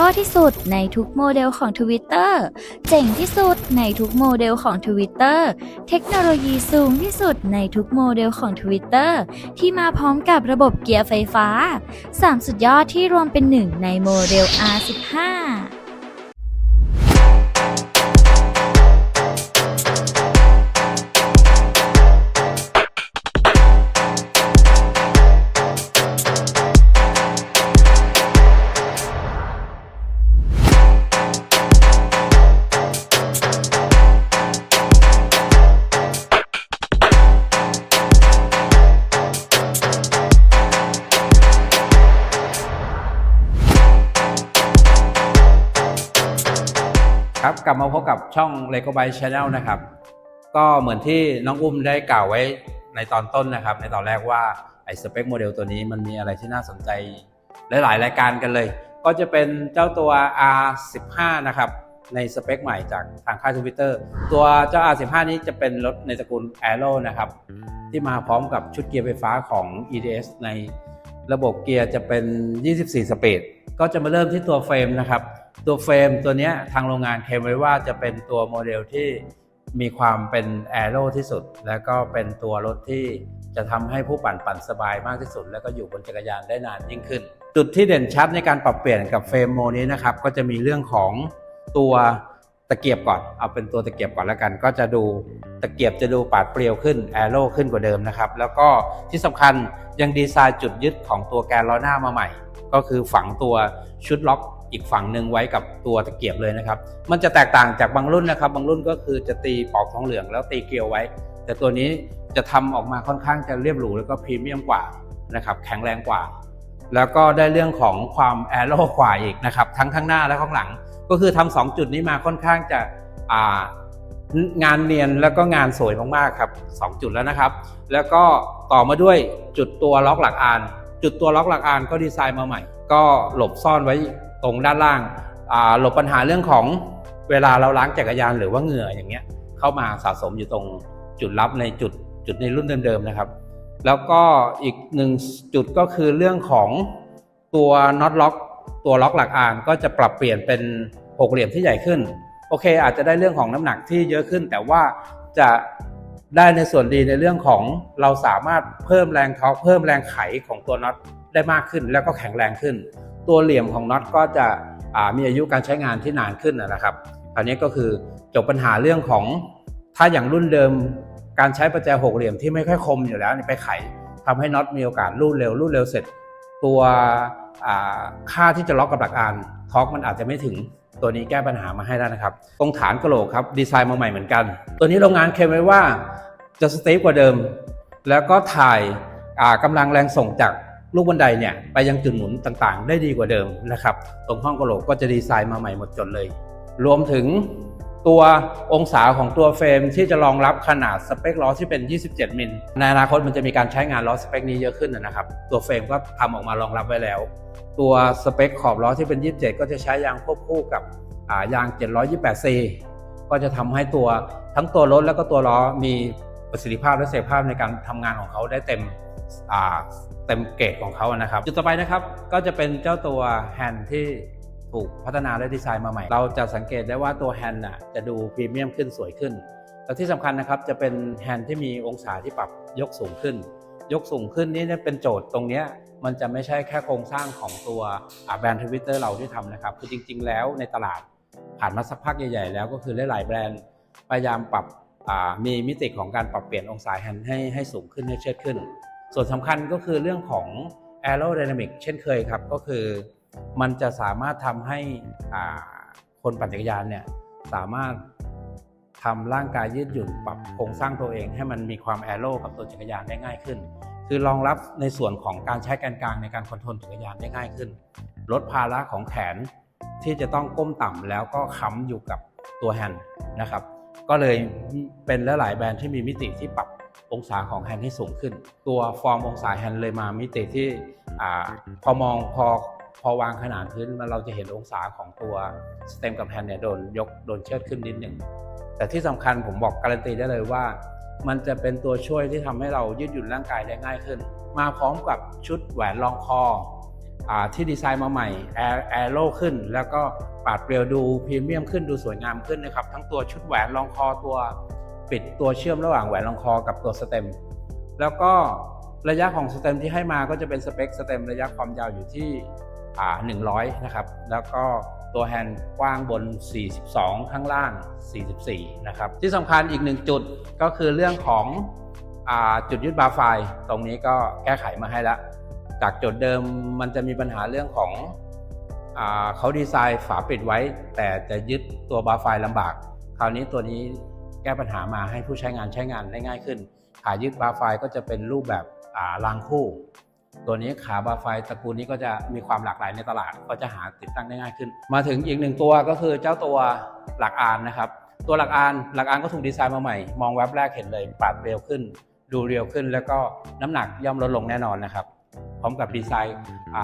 รัลที่สุดในทุกโมเดลของ Twitter เจ๋งที่สุดในทุกโมเดลของ Twitter เทคโนโลยีสูงที่สุดในทุกโมเดลของ Twitter ที่มาพร้อมกับระบบเกียร์ไฟฟ้า 3 สุดยอดที่รวมเป็นหนึ่งในโมเดล R15 กับช่อง Lego by Channel นะครับ ก็เหมือนที่น้องอุ้มได้กล่าวไว้ในตอนต้นนะครับ ในตอนแรกว่าไอ้สเปคโมเดลตัวนี้มันมีอะไรที่น่าสนใจหลายๆ รายการกันเลย ก็จะเป็นเจ้าตัว R15 นะครับในสเปคใหม่จากทางค่ายทวิตเตอร์ตัวเจ้า R15 นี้จะเป็นรถในตระกูล Aero นะครับ ที่มาพร้อมกับชุดเกียร์ไฟฟ้าของ EDS ในระบบเกียร์จะเป็น 24 สปีดก็จะมาเริ่มที่ตัวเฟรมนะครับ ตัวเฟรมตัวนี้ทางโรงงานเคลมไว้ว่าจะเป็นตัวโมเดลที่มีความเป็นแอโรที่สุด แล้วก็เป็นตัวรถที่จะทำให้ผู้ปั่นปั่นสบายมากที่สุด แล้วก็อยู่บนจักรยานได้นานยิ่งขึ้น จุดที่เด่นชัดในการปรับเปลี่ยนกับเฟรมโมนี้นะครับก็จะมีเรื่องของตัวตะเกียบก่อนเอาเป็นตัวตะเกียบก่อนแล้วกัน ก็จะดูตะเกียบจะดูปาดเปรียวขึ้นแอโรขึ้นกว่าเดิมนะครับแล้วก็ที่สำคัญยังดีไซน์จุดยึดของตัวแกนล้อหน้ามาใหม่ ก็คือฝังตัวชุดล็อก อีกฝั่งหนึ่งไว้กับตัวตะเกียบเลยนะครับ มันจะแตกต่างจากบางรุ่นนะครับ บางรุ่นก็คือจะตีปอกทองเหลืองแล้วตีเกลียวไว้ แต่ตัวนี้จะทำออกมาค่อนข้างจะเรียบหรูแล้วก็พรีเมียมกว่านะครับ แข็งแรงกว่า แล้วก็ได้เรื่องของความแอโร่กว่าอีกนะครับ ทั้งข้างหน้าและข้างหลัง ก็คือทำสองจุดนี้มาค่อนข้างจะางานเนียนแล้วก็งานสวยมากๆครับสองจุดแล้วนะครับ แล้วก็ต่อมาด้วยจุดตัวล็อกหลักอาน จุดตัวล็อกหลักอานก็ดีไซน์มาใหม่ ก็หลบซ่อนไว้ ตรงด้านล่างหลบปัญหาเรื่องของเวลาเราล้างจักรยานหรือว่าเหงื่ออย่างเงี้ยเข้ามาสะสมอยู่ตรงจุดลับในจุดจุดในรุ่นเดิมๆนะครับ แล้วก็อีกหนึ่งจุดก็คือเรื่องของตัวน็อตล็อก ตัวล็อกหลักอ่านก็จะปรับเปลี่ยนเป็นหกเหลี่ยมที่ใหญ่ขึ้น โอเค อาจจะได้เรื่องของน้ำหนักที่เยอะขึ้น แต่ว่าจะได้ในส่วนดีในเรื่องของเราสามารถเพิ่มแรงเท้าเพิ่มแรงไขของตัวน็อตได้มากขึ้น แล้วก็แข็งแรงขึ้น ตัวเหลี่ยมของน็อตก็จะมีอายุการใช้งานที่นานขึ้นนะครับอันนี้ก็คือจบปัญหาเรื่องของถ้าอย่างรุ่นเดิมการใช้ประแจหกเหลี่ยมที่ไม่ค่อยคมอยู่แล้วไปไขทำให้น็อตมีโอกาสรูดเร็วรูดเร็วเสร็จ ตัวค่าที่จะล็อกกับหลักอานท็อกมันอาจจะไม่ถึงตัวนี้แก้ปัญหามาให้ได้นะครับ ตรงฐานกระโหลกครับดีไซน์มาใหม่เหมือนกัน ตัวนี้โรงงานเคลมไว้ว่าจะสเตปกว่าเดิม แล้วก็ถ่ายอ่ากำลังแรงส่งจาก ลูกบันไดเนี่ยไปยังจุดหมุนต่างๆ ได้ดีกว่าเดิมนะครับ ตรงห้องกระโหลกก็จะดีไซน์มาใหม่หมดจดเลย รวมถึงตัวองศาของตัวเฟรมที่จะรองรับขนาดสเปคล้อที่เป็น 27 มิล ในอนาคตมันจะมีการใช้งานล้อสเปคนี้เยอะขึ้นนะครับ ตัวเฟรมก็ทำออกมารองรับไว้แล้ว ตัวสเปคขอบล้อที่เป็น 27 ก็จะใช้ยางควบคู่กับอ่ายาง 728C ก็จะทำให้ตัวทั้งตัวรถแล้วก็ตัวล้อมีประสิทธิภาพและเสถียรภาพในการทำงานของเขาได้เต็ม เต็มเกรดของเขานะครับจุดต่อไปนะครับก็จะเป็นเจ้าตัวแฮนด์ที่ถูกพัฒนาและดีไซน์มาใหม่ เราจะสังเกตได้ว่าตัวแฮนด์น่ะจะดูพรีเมียมขึ้นสวยขึ้นและที่สำคัญนะครับจะเป็นแฮนด์ที่มีองศาที่ปรับยกสูงขึ้น ยกสูงขึ้นนี่เป็นโจทย์ตรงนี้มันจะไม่ใช่แค่โครงสร้างของตัวแบรนด์ทวิตเตอร์เราที่ทำนะครับคือจริง ๆ แล้วในตลาดผ่านมาสักพักใหญ่ ๆ แล้วก็คือหลายๆแบรนด์พยายามปรับมีมิติของการปรับเปลี่ยนองศาแฮนด์ให้ให้สูงขึ้นให้เชิดขึ้น ส่วนสำคัญก็คือเรื่องของ aerodynamic เช่นเคยครับ ก็คือมันจะสามารถทำให้คนปั่นจักรยานเนี่ยสามารถทำร่างกายยืดหยุ่นปรับโครงสร้างตัวเอง ให้มันมีความแอโร่กับตัวจักรยานได้ง่ายขึ้น คือรองรับในส่วนของการใช้แกนกลางในการคอนโทรลจักรยานได้ง่ายขึ้น ลดภาระของแขนที่จะต้องก้มต่ำแล้วก็ค้ำอยู่กับตัวแฮนด์นะครับ ก็เลยเป็นหลายแบรนด์ที่มีมิติที่ปรับ องศาของแฮนด์ให้สูงขึ้น ตัวฟอร์มองศาแฮนด์เลยมามิติที่อพอมองพอพอวางขนาดพื้นมันเราจะเห็นองศาของตัวสเต็มกับแฮนด์เนี่ยโดนยกโดนเชิดขึ้นนิดหนึ่งแต่ที่สำคัญผมบอกการันตีได้เลยว่า มันจะเป็นตัวช่วยที่ทำให้เรายืดหยุ่นร่างกายได้ง่ายขึ้น มาพร้อมกับชุดแหวนรองคออที่ดีไซน์มาใหม่แอร์แอโร่ขึ้น แล้วก็ปาดเปรียวดูพรีเมียมขึ้นดูสวยงามขึ้นนะครับ ทั้งตัวชุดแหวนรองคอตัว ปิดตัวเชื่อมระหว่างแหวนรองคอกับตัวสเต็ม แล้วก็ระยะของสเต็มที่ให้มาก็จะเป็นสเปคสเต็มระยะความยาวอยู่ที่อ่า100นะครับ แล้วก็ตัวแฮนด์กว้างบน 42 ข้างล่าง 44 นะครับ ที่สำคัญอีกหนึ่งจุดก็คือเรื่องของอจุดยึดบาร์ไฟ ตรงนี้ก็แก้ไขมาให้แล้ว จากจุดเดิมมันจะมีปัญหาเรื่องของอเขาดีไซน์ฝาปิดไว้ แต่จะยึดตัวบาร์ไฟลำบาก คราวนี้ตัวนี้ แก้ปัญหามาให้ผู้ใช้งานใช้งานได้ง่ายขึ้น ขายึดบาร์ไฟก็จะเป็นรูปแบบอ่ารางคู่ ตัวนี้ขาบาร์ไฟตระกูลนี้ก็จะมีความหลากหลายในตลาด ก็จะหาติดตั้งได้ง่ายขึ้น มาถึงอีกหนึ่งตัวก็คือเจ้าตัวหลักอานนะครับ ตัวหลักอานหลักอานก็ถูกดีไซน์มาใหม่ มองแว็บแรกเห็นเลยปาดเร็วขึ้น ดูเรียวขึ้น แล้วก็น้ำหนักย่อมลดลงแน่นอนนะครับพร้อมกับดีไซน์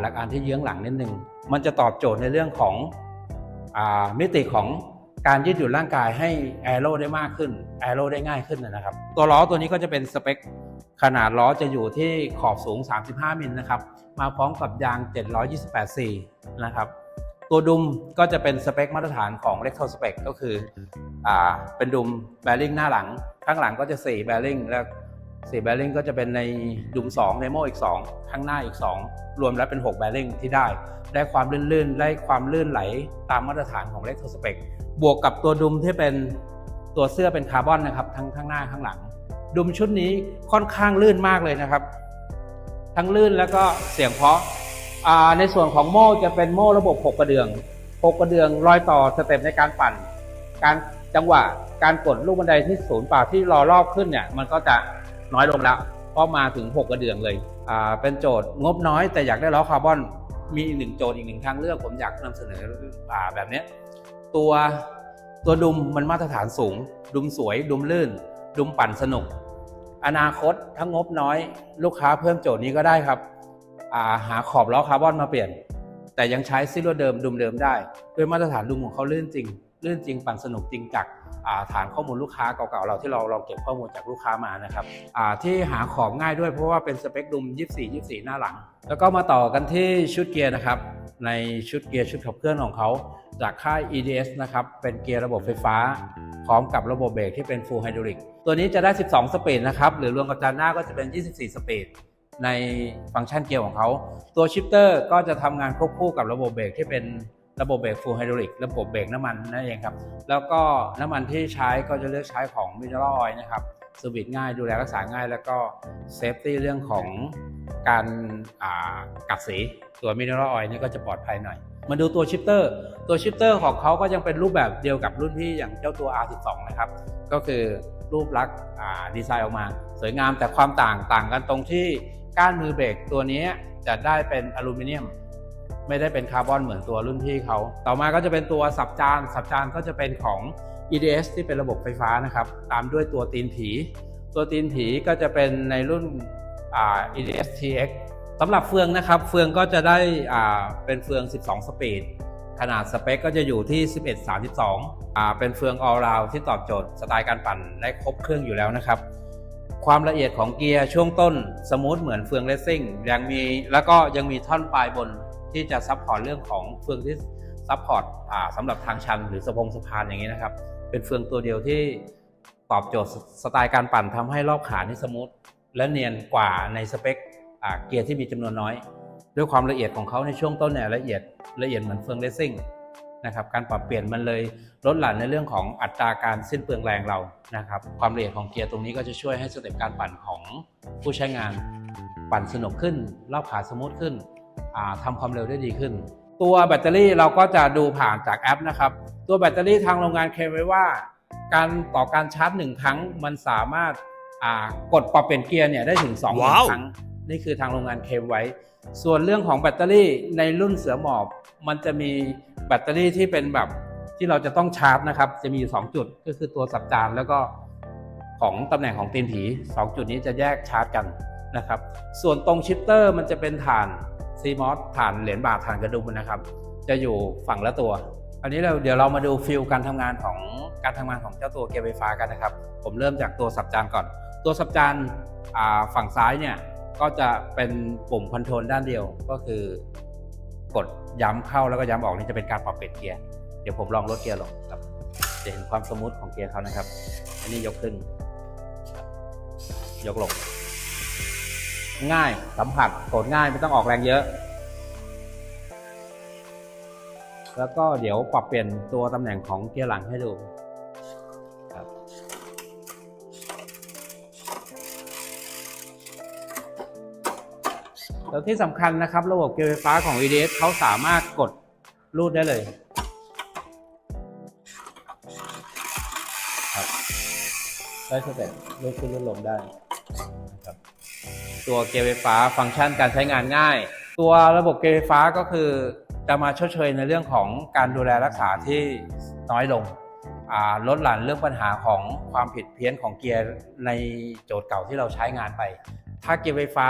หลักอานที่เยื้องหลังนิดนึง มันจะตอบโจทย์ในเรื่องของอมิติของ การยืดหยุ่นร่างกายให้แอโรได้มากขึ้นแอโรได้ง่ายขึ้นนะครับ ตัวล้อตัวนี้ก็จะเป็นสเปค ขนาดล้อจะอยู่ที่ขอบสูง 35มิลนะครับ มาพร้อมกับยาง 728 c นะครับ ตัวดุมก็จะเป็นสเปคมาตรฐานของ r e c t o Spec ก็คืออ่าเป็นดุมแบริ่งหน้าหลัง ข้างหลังก็จะ 4 แบริ่งแล้ว 4แบริ่งก็จะเป็นในดุม2ในโมอีก 2 ข้างหน้าอีก 2 รวมแล้วเป็น 6 แบริ่งที่ได้ ได้ความลื่นๆ ได้ความลื่นไหลตามมาตรฐานของ r e c t o Spec บวกกับตัวดุมที่เป็นตัวเสื้อเป็นคาร์บอนนะครับทั้งข้างหน้าข้างหลัง ดุมชุดนี้ค่อนข้างลื่นมากเลยนะครับ ทั้งลื่นแล้วก็เสียงเพราะอ่าในส่วนของโม่จะเป็นโม่ระบบ6กระเดือง6กระเดืองรอยต่อสเต็ปในการปั่น การจังหวะการกดลูกบันไดที่ศูนย์ป่าที่รอรอบขึ้นเนี่ยมันก็จะ น้อยลงแล้วเพราะมาถึง 6 กระเดืองเลยอ่าเป็นโจทย์งบน้อยแต่อยากได้ล้อคาร์บอนมีหนึ่งโจทย์อีกหนึ่งทางเลือกผมอยากนำเสนออ่าแบบนี้ตัวตัวดุมมันมาตรฐานสูง ดุมสวย ดุมลื่น ดุมปั่นสนุก อนาคตถ้างบน้อย ลูกค้าเพิ่มโจทย์นี้ก็ได้ครับาหาขอบล้อคาร์บอนมาเปลี่ยน แต่ยังใช้ซิลเดิมดุมเดิมได้ ด้วยมาตรฐานดุมของเขาลื่นจริง ลื่นจริงปั่นสนุกจริงจากฐานข้อมูลลูกค้าเก่าๆเราที่เราเราเก็บข้อมูลจากลูกค้ามานะครับที่หาขอบง่ายด้วยเพราะว่าเป็นสเปคดุม 24 24 หน้าหลัง แล้วก็มาต่อกันที่ชุดเกียร์นะครับ ในชุดเกียร์ชุดขับเคลื่อนของเขาจากค่าย EDS นะครับ เป็นเกียร์ระบบไฟฟ้า พร้อมกับระบบเบรกที่เป็น Full Hydraulic ตัวนี้จะได้ 12 สปีดนะครับ หรือรวมกับจานหน้าก็จะเป็น 24 สปีดในฟังก์ชันเกียร์ของเขา ตัวชิปเตอร์ก็จะทำงานควบคู่กับระบบเบรกที่เป็น ระบบเบรก Full Hydraulic ระบบเบรกน้ำมันนั่นเองครับ แล้วก็น้ำมันที่ใช้ก็จะเลือกใช้ของ Mineral Oil นะครับสวิตง่ายดูแลรักษาง่าย แล้วก็เซฟตี้เรื่องของการกัดสีตัว Mineral Oil นี่ก็จะปลอดภัยหน่อย มาดูตัวชิปเตอร์ ตัวชิปเตอร์ของเขาก็ยังเป็นรูปแบบเดียวกับรุ่นพี่อย่างเจ้าตัว R12 นะครับ ก็คือรูปลักษณ์ดีไซน์ออกมา สวยงามแต่ความต่างต่างกันตรงที่ก้านมือเบรกตัวนี้จะได้เป็นอลูมิเนียม ไม่ได้เป็นคาร์บอนเหมือนตัวรุ่นพี่เขา ต่อมาก็จะเป็นตัวสับจาน สับจานก็จะเป็นของ EDS ที่เป็นระบบไฟฟ้านะครับ ตามด้วยตัวตีนผี ตัวตีนผีก็จะเป็นในรุ่น EDS TX สำหรับเฟืองนะครับ เฟืองก็จะได้เป็นเฟือง 12 สปีด ขนาดสเปคก็จะอยู่ที่ 1132อ่าเป็นเฟือง all round ที่ตอบโจทย์สไตล์การปั่นได้ครบเครื่องอยู่แล้วนะครับความละเอียดของเกียร์ช่วงต้นสมูทเหมือนเฟืองเลสซิ่งยังมีแล้วก็ยังมีท่อนปลายบน ที่จะซับพอร์ตเรื่องของเฟืองที่ซับพอร์ตสำหรับทางชันหรือสะพงสะพานอย่างนี้นะครับ เป็นเฟืองตัวเดียวที่ตอบโจทย์สไตล์การปั่นทำให้รอบขานี่สมูทและเนียนกว่าในสเปคเกียร์ที่มีจำนวนน้อย ด้วยความละเอียดของเขาในช่วงต้นเนี่ยละเอียดละเอียดเหมือนเฟืองเลสซิ่งนะครับการปรับเปลี่ยนมันเลยลดหลั่นในเรื่องของอัตราการสิ้นเปลืองแรงเรานะครับความละเอียดของเกียร์ตรงนี้ก็จะช่วยให้สเต็ปการปั่นของผู้ใช้งานปั่นสนุกขึ้นรอบขาสมูทขึ้น อ่าทำความเร็วได้ดีขึ้น ตัวแบตเตอรี่เราก็จะดูผ่านจากแอปนะครับ ตัวแบตเตอรี่ทางโรงงานเคลมไว้ว่า การต่อการชาร์จหนึ่งครั้งมันสามารถอ่ากดปรับเปลี่ยนเกียร์เนี่ยได้ถึง2องว้าวครั้งนี่คือทางโรงงานเคลมไว้ ส่วนเรื่องของแบตเตอรี่ในรุ่นเสือหมอบ มันจะมีแบตเตอรี่ที่เป็นแบบที่เราจะต้องชาร์จนะครับ จะมีอยู่สองจุดก็คือตัวสับจานแล้วก็ของตำแหน่งของตีนผีสองจุดนี้จะแยกชาร์จกันนะครับ ส่วนตรงชิปเตอร์มันจะเป็นฐาน CMOS ฐานเหรียญบาทฐานกระดุมนะครับ จะอยู่ฝั่งละตัว อันนี้เราเดี๋ยวเรามาดูฟิลการทำงานของการทำงานของเจ้าตัวเกียร์ไฟฟ้ากันนะครับ ผมเริ่มจากตัวสับจานก่อน ตัวสับจานฝั่งซ้ายเนี่ยก็จะเป็นปุ่มคอนโทรลด้านเดียวก็คือกดย้ำเข้าแล้วก็ย้ำออกนี่จะเป็นการปรับเปลี่ยนเกียร์ เดี๋ยวผมลองลดเกียร์ลงครับจะเห็นความสมูทของเกียร์เขานะครับ อันนี้ยกขึ้น ยกลง ง่ายสัมผัสกดง่ายไม่ต้องออกแรงเยอะ แล้วก็เดี๋ยวปรับเปลี่ยนตัวตำแหน่งของเกียร์หลังให้ดูครับแล้วที่สำคัญนะครับ ระบบเกียร์ไฟฟ้าของ EDS เขาสามารถกดรูดได้เลยครับได้สเต็ปรูดขึ้นรูดลงได้ ตัวเกียร์ไฟฟ้าฟังก์ชันการใช้งานง่าย ตัวระบบเกียร์ไฟฟ้าก็คือจะมาชดเชยในเรื่องของการดูแลรักษาที่น้อยลงลดหลั่นเรื่องปัญหาของความผิดเพี้ยนของเกียร์ในโจทย์เก่าที่เราใช้งานไป ถ้าเกียร์ไฟฟ้า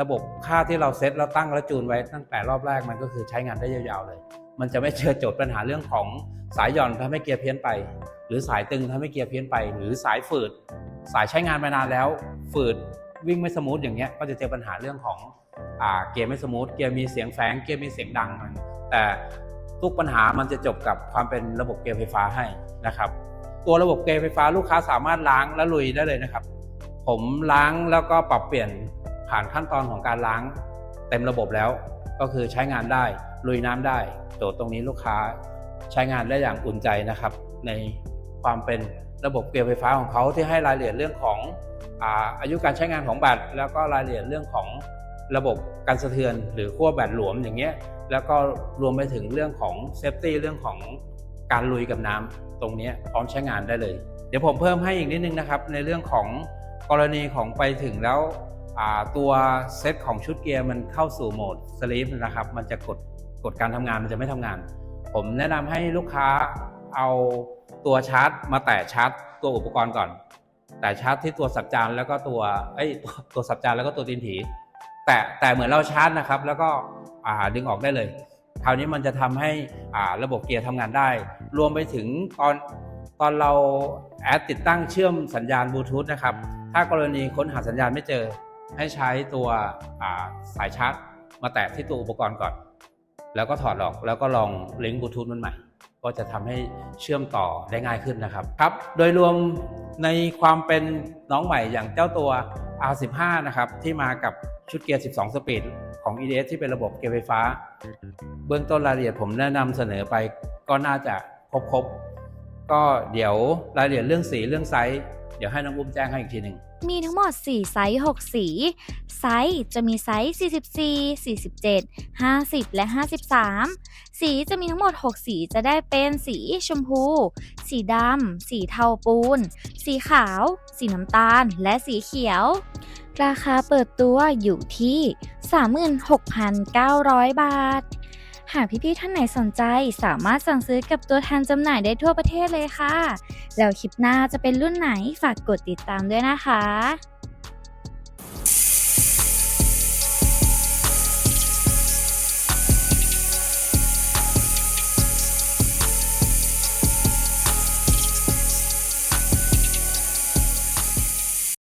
ระบบค่าที่เราเซตแล้วตั้งแล้วจูนไว้ตั้งแต่รอบแรกมันก็คือใช้งานได้ยาวๆเลย มันจะไม่เจอโจทย์ปัญหาเรื่องของสายหย่อนทำให้เกียร์เพี้ยนไป หรือสายตึงทำให้เกียร์เพี้ยนไป หรือสายฝืด สายใช้งานมานานแล้วฝืด วิ่งไม่สมูทอย่างเงี้ยก็จะเจอปัญหาเรื่องของอ่าเกียร์ไม่สมูทเกียร์มีเสียงแฝงเกียร์มีเสียงดังมันแต่ทุกปัญหามันจะจบกับความเป็นระบบเกียร์ไฟฟ้าให้นะครับ ตัวระบบเกียร์ไฟฟ้าลูกค้าสามารถล้างและลุยได้เลยนะครับ ผมล้างแล้วก็ปรับเปลี่ยนผ่านขั้นตอนของการล้างเต็มระบบแล้ว ก็คือใช้งานได้ลุยน้ำได้โจทย์ตรงนี้ลูกค้าใช้งานได้อย่างอุ่นใจนะครับ ในความเป็นระบบเกียร์ไฟฟ้าของเขาที่ให้รายละเอียดเรื่องของ อาอายุการใช้งานของแบตแล้วก็รายละเอียดเรื่องของระบบการสะเทือน หรือขั้วแบตหลวมอย่างเงี้ยแล้วก็รวมไปถึงเรื่องของเซฟตี้เรื่องของการลุยกับน้ำตรงนี้พร้อมใช้งานได้เลย เดี๋ยวผมเพิ่มให้อีกนิดนึงนะครับ ในเรื่องของกรณีของไปถึงแล้วตัวเซตของชุดเกียร์มันเข้าสู่โหมดสลีปนะครับ มันจะกดกดการทำงานมันจะไม่ทำงาน ผมแนะนำให้ลูกค้าเอาตัวชาร์จ มาแตะชาร์จ ตัวอุปกรณ์ก่อน แต่ชาร์จที่ตัวสับจานแล้วก็ตัวเอ้ยตัวตัวสับจานแล้วก็ตัวตีนผีแต่แต่เหมือนเราชาร์จนะครับ แล้วก็อ่าดึงออกได้เลยคราวนี้มันจะทำให้อ่าระบบเกียร์ทำงานได้ รวมไปถึงตอนตอนเราแอดติดตั้งเชื่อมสัญญาณบลูทูธนะครับ ถ้ากรณีค้นหาสัญญาณไม่เจอ ให้ใช้ตัวาสายชาร์จมาแตะที่ตัวอุปกรณ์ก่อน แล้วก็ถอดออกแล้วก็ลองลิงก์บลูทูธมันใหม่ ก็จะทำให้เชื่อมต่อได้ง่ายขึ้นนะครับครับ โดยรวมในความเป็นน้องใหม่อย่างเจ้าตัว R15 นะครับที่มากับชุดเกียร์ 12 สปีดของ EDS ที่เป็นระบบเกียร์ไฟฟ้า เบื้องต้นรายละเอียดผมแนะนำเสนอไปก็น่าจะครบๆก็เดี๋ยวรายละเอียดเรื่องสีเรื่องไซส์ เดี๋ยวให้น้องอุ้มแจ้งให้อีกทีหนึ่งมีทั้งหมด 4 ไซส์ 6 สี ไซส์จะมีไซส์ 44 47 50 และ 53 สีจะมีทั้งหมด 6 สีจะได้เป็นสีชมพู สีดำ สีเทาปูน สีขาว สีน้ำตาล และสีเขียว ราคาเปิดตัวอยู่ที่ 36,900 บาท หากพี่ๆท่านไหนสนใจสามารถสั่งซื้อกับตัวแทนจำหน่ายได้ทั่วประเทศเลยค่ะ แล้วคลิปหน้าจะเป็นรุ่นไหนฝากกดติดตามด้วยนะคะ